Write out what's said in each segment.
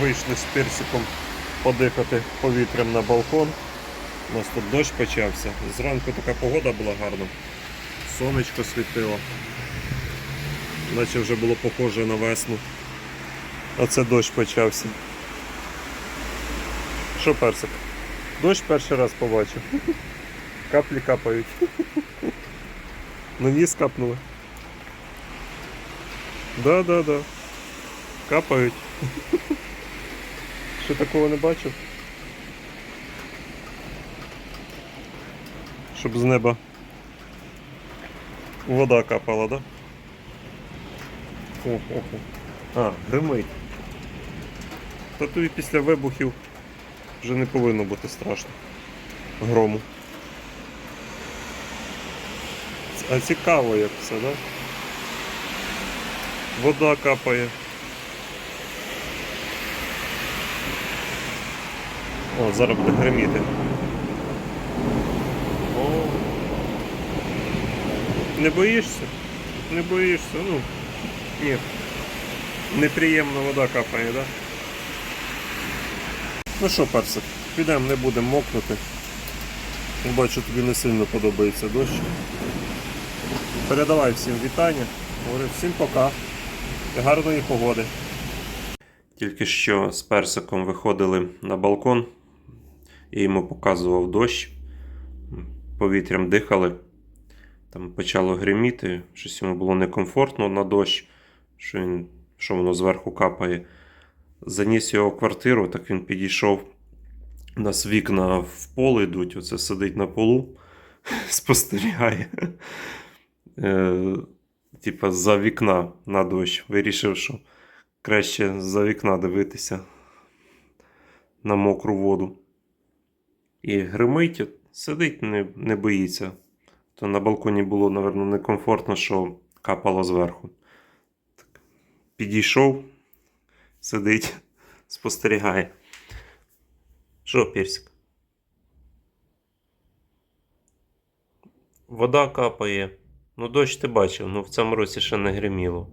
Вийшли з персиком подихати повітрям на балкон. У нас тут дощ почався. Зранку така погода була гарна. Сонечко світило. Наче вже було похоже на весну. А це дощ почався. Що персик? Дощ перший раз побачив. Каплі капають. На ніс капнули. Да, да, да. Капають. Ще такого не бачив. Щоб з неба вода капала, да? О, о, о. А, гримить. Та тобі після вибухів вже не повинно бути страшно. Грому. А цікаво як все, да? Вода капає. О, зараз буде гриміти. Не боїшся? Не боїшся, ну. Ні. Неприємна вода капає, так? Да? Ну що, персик, підемо, не будемо мокнути. Бачу, тобі не сильно подобається дощ. Передавай всім вітання. Говорю всім пока. І гарної погоди. Тільки що з персиком виходили на балкон і йому показував дощ. Повітрям дихали. Там почало гриміти, щось йому було некомфортно на дощ, що, він, що воно зверху капає. Заніс його в квартиру, так він підійшов. У нас вікна в поле йдуть, оце сидить на полу, спостерігає. Е, Типа за вікна на дощ. Вирішив, що краще за вікна дивитися на мокру воду. І гримить, сидить, не, не боїться. То на балконі було, напевно, некомфортно, що капало зверху. Так. Підійшов, сидить, спостерігає. Що, персик? Вода капає. Ну, дощ ти бачив, ну в цьому році ще не гриміло.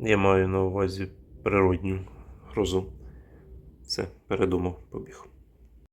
Я маю на увазі природню грозу. Все, передумав, побіг.